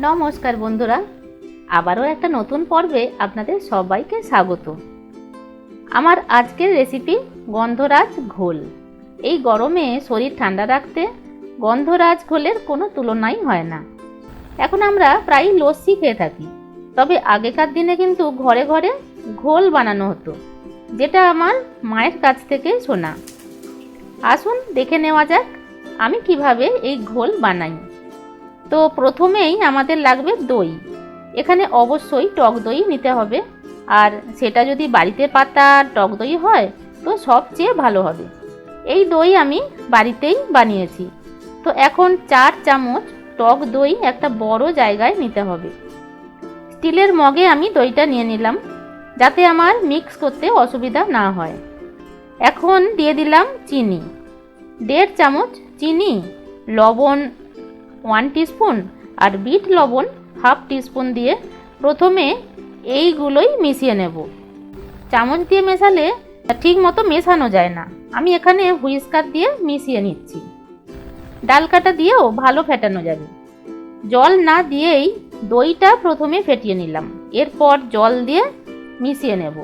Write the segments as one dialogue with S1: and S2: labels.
S1: নমস্কার বন্ধুরা, আবারও একটা নতুন পর্বে আপনাদের সবাইকে স্বাগত। আমার আজকের রেসিপি গন্ধরাজ ঘোল। এই গরমে শরীর ঠান্ডা রাখতে গন্ধরাজ ঘোলের কোনো তুলনাই হয় না। এখন আমরা প্রায় লস্যি খেয়ে থাকি, তবে আগেকার দিনে কিন্তু ঘরে ঘরে ঘোল বানানো হতো, যেটা আমার মায়ের কাছ থেকে শোনা। আসুন দেখে নেওয়া যাক আমি কীভাবে এই ঘোল বানাই। তো প্রথমেই আমাদের লাগবে দই। এখানে অবশ্যই টক দই নিতে হবে। আর সেটা যদি বাড়িতে পাতা টক দই হয়, তো সবচেয়ে ভালো হবে। এই দই আমি বাড়িতেই বানিয়েছি। তো এখন চার চামচ টক দই একটা বড় জায়গায় নিতে হবে। স্টিলের মগে আমি দইটা নিয়ে নিলাম, যাতে আমার মিক্স করতে অসুবিধা না হয়। এখন দিয়ে দিলাম চিনি। দেড় চামচ চিনি, লবণ ওয়ান টিস্পুন আর বিট লবণ হাফ টিস্পুন দিয়ে প্রথমে এইগুলোই মিশিয়ে নেব। চামচ দিয়ে মেশালে ঠিক মতো মেশানো যায় না। আমি এখানে হুইস্কার দিয়ে মিশিয়ে নিচ্ছি। ডাল কাটা দিয়েও ভালো ফেটানো যাবে। জল না দিয়েই দইটা প্রথমে ফেটিয়ে নিলাম। এরপর জল দিয়ে মিশিয়ে নেব।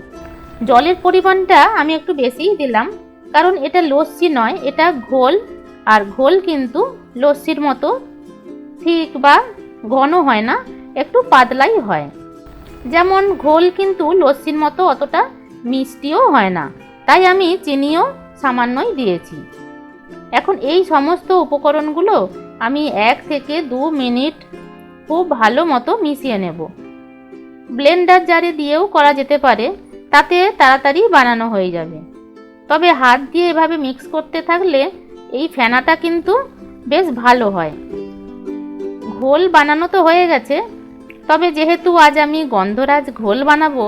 S1: জলের পরিমাণটা আমি একটু বেশিই দিলাম, কারণ এটা লস্যি নয়, এটা ঘোল। আর ঘোল কিন্তু লস্যির মতো ঠিক বা ঘন হয় না, একটু পাতলাই হয়। যেমন ঘোল কিন্তু লস্যির মতো অতটা মিষ্টিও হয় না, তাই আমি চিনিও সামান্যই দিয়েছি। এখন এই সমস্ত উপকরণগুলো আমি এক থেকে দু মিনিট খুব ভালো মতো মিশিয়ে নেব। ব্লেন্ডার জারে দিয়েও করা যেতে পারে, তাতে তাড়াতাড়ি বানানো হয়ে যাবে। তবে হাত দিয়ে এভাবে মিক্স করতে থাকলে এই ফেনাটা কিন্তু বেশ ভালো হয়। ঘোল বানানো তো হয়ে গেছে, তবে যেহেতু আজ আমি গন্ধরাজ ঘোল বানাবো,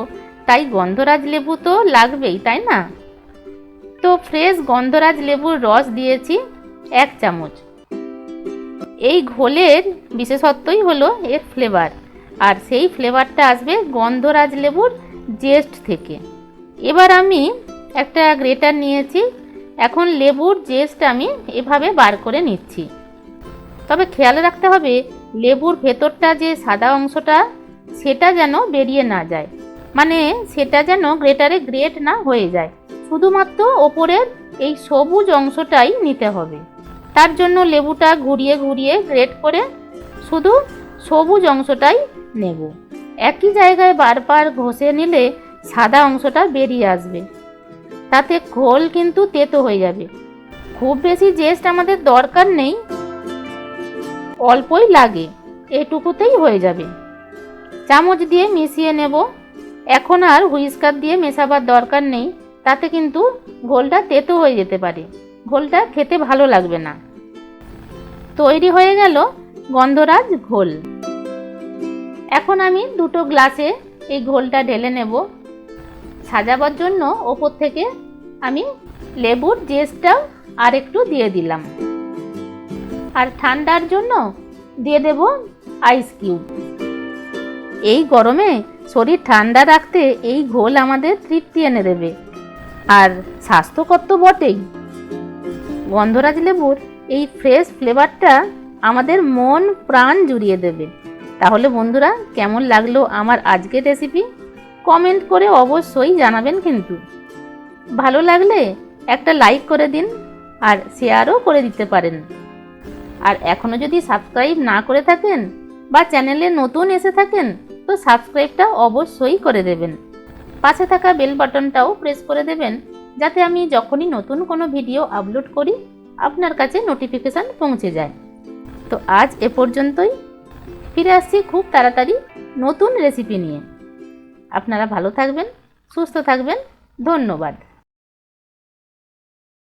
S1: তাই গন্ধরাজ লেবু তো লাগবেই, তাই না? তো ফ্রেশ গন্ধরাজ লেবুর রস দিয়েছি এক চামচ। এই ঘোলের বিশেষত্বই হলো এর ফ্লেভার আর সেই ফ্লেভারটা আসবে গন্ধরাজ লেবুর জেস্ট থেকে। এবার আমি একটা গ্রেটার নিয়েছি, এখন লেবুর জেস্ট আমি এভাবে বার করে নিচ্ছি। তবে খেয়াল রাখতে হবে লেবুর ভেতরটা যে সাদা অংশটা, সেটা যেন বেরিয়ে না যায়। মানে সেটা যেন গ্রেটারে গ্রেট না হয়ে যায়। শুধুমাত্র ওপরের এই সবুজ অংশটাই নিতে হবে। তার জন্য লেবুটা ঘুরিয়ে ঘুরিয়ে গ্রেট করে শুধু সবুজ অংশটাই নেব। একই জায়গায় বারবার ঘষে নিলে সাদা অংশটা বেরিয়ে আসবে। তাতে ঘোল কিন্তু তেতো হয়ে যাবে। খুব বেশি জেস্ট আমাদের দরকার নেই। অল্পই লাগে, এটুকুতেই হয়ে যাবে। চামচ দিয়ে মিশিয়ে নেব। এখন আর হুইস্কার দিয়ে মেশাবার দরকার নেই, তাতে কিন্তু ঘোলটা তেতো হয়ে যেতে পারে। ঘোলটা খেতে ভালো লাগবে না। তৈরি হয়ে গেল গন্ধরাজ ঘোল। এখন আমি দুটো গ্লাসে এই ঘোলটা ঢেলে নেব। সাজাবার জন্য ওপর থেকে আমি লেবুর জেসটাও আর একটু দিয়ে দিলাম। আর ঠান্ডার জন্য দিয়ে দেব আইস কিউব এই গরমে শরীর ঠান্ডা রাখতে এই ঘোল আমাদের তৃপ্তি এনে দেবে। আর স্বাস্থ্যকর তো বটেই। গন্ধরাজ লেবুর এই ফ্রেশ ফ্লেভারটা আমাদের মন, প্রাণ জুড়িয়ে দেবে। তাহলে বন্ধুরা, কেমন লাগল আমার আজকের রেসিপি কমেন্ট করে অবশ্যই জানাবেন কিন্তু। ভালো লাগলে একটা লাইক করে দিন আর শেয়ারও করে দিতে পারেন। আর এখনও যদি সাবস্ক্রাইব না করে থাকেন বা চ্যানেলে নতুন এসে থাকেন, তো সাবস্ক্রাইবটা অবশ্যই করে দেবেন। পাশে থাকা বেল বাটনটাও প্রেস করে দেবেন, যাতে আমি যখনই নতুন কোনো ভিডিও আপলোড করি, আপনার কাছে নোটিফিকেশান পৌঁছে যায়। তো আজ এ পর্যন্তই। ফিরে আসছি খুব তাড়াতাড়ি নতুন রেসিপি নিয়ে। আপনারা ভালো থাকবেন, সুস্থ থাকবেন। ধন্যবাদ।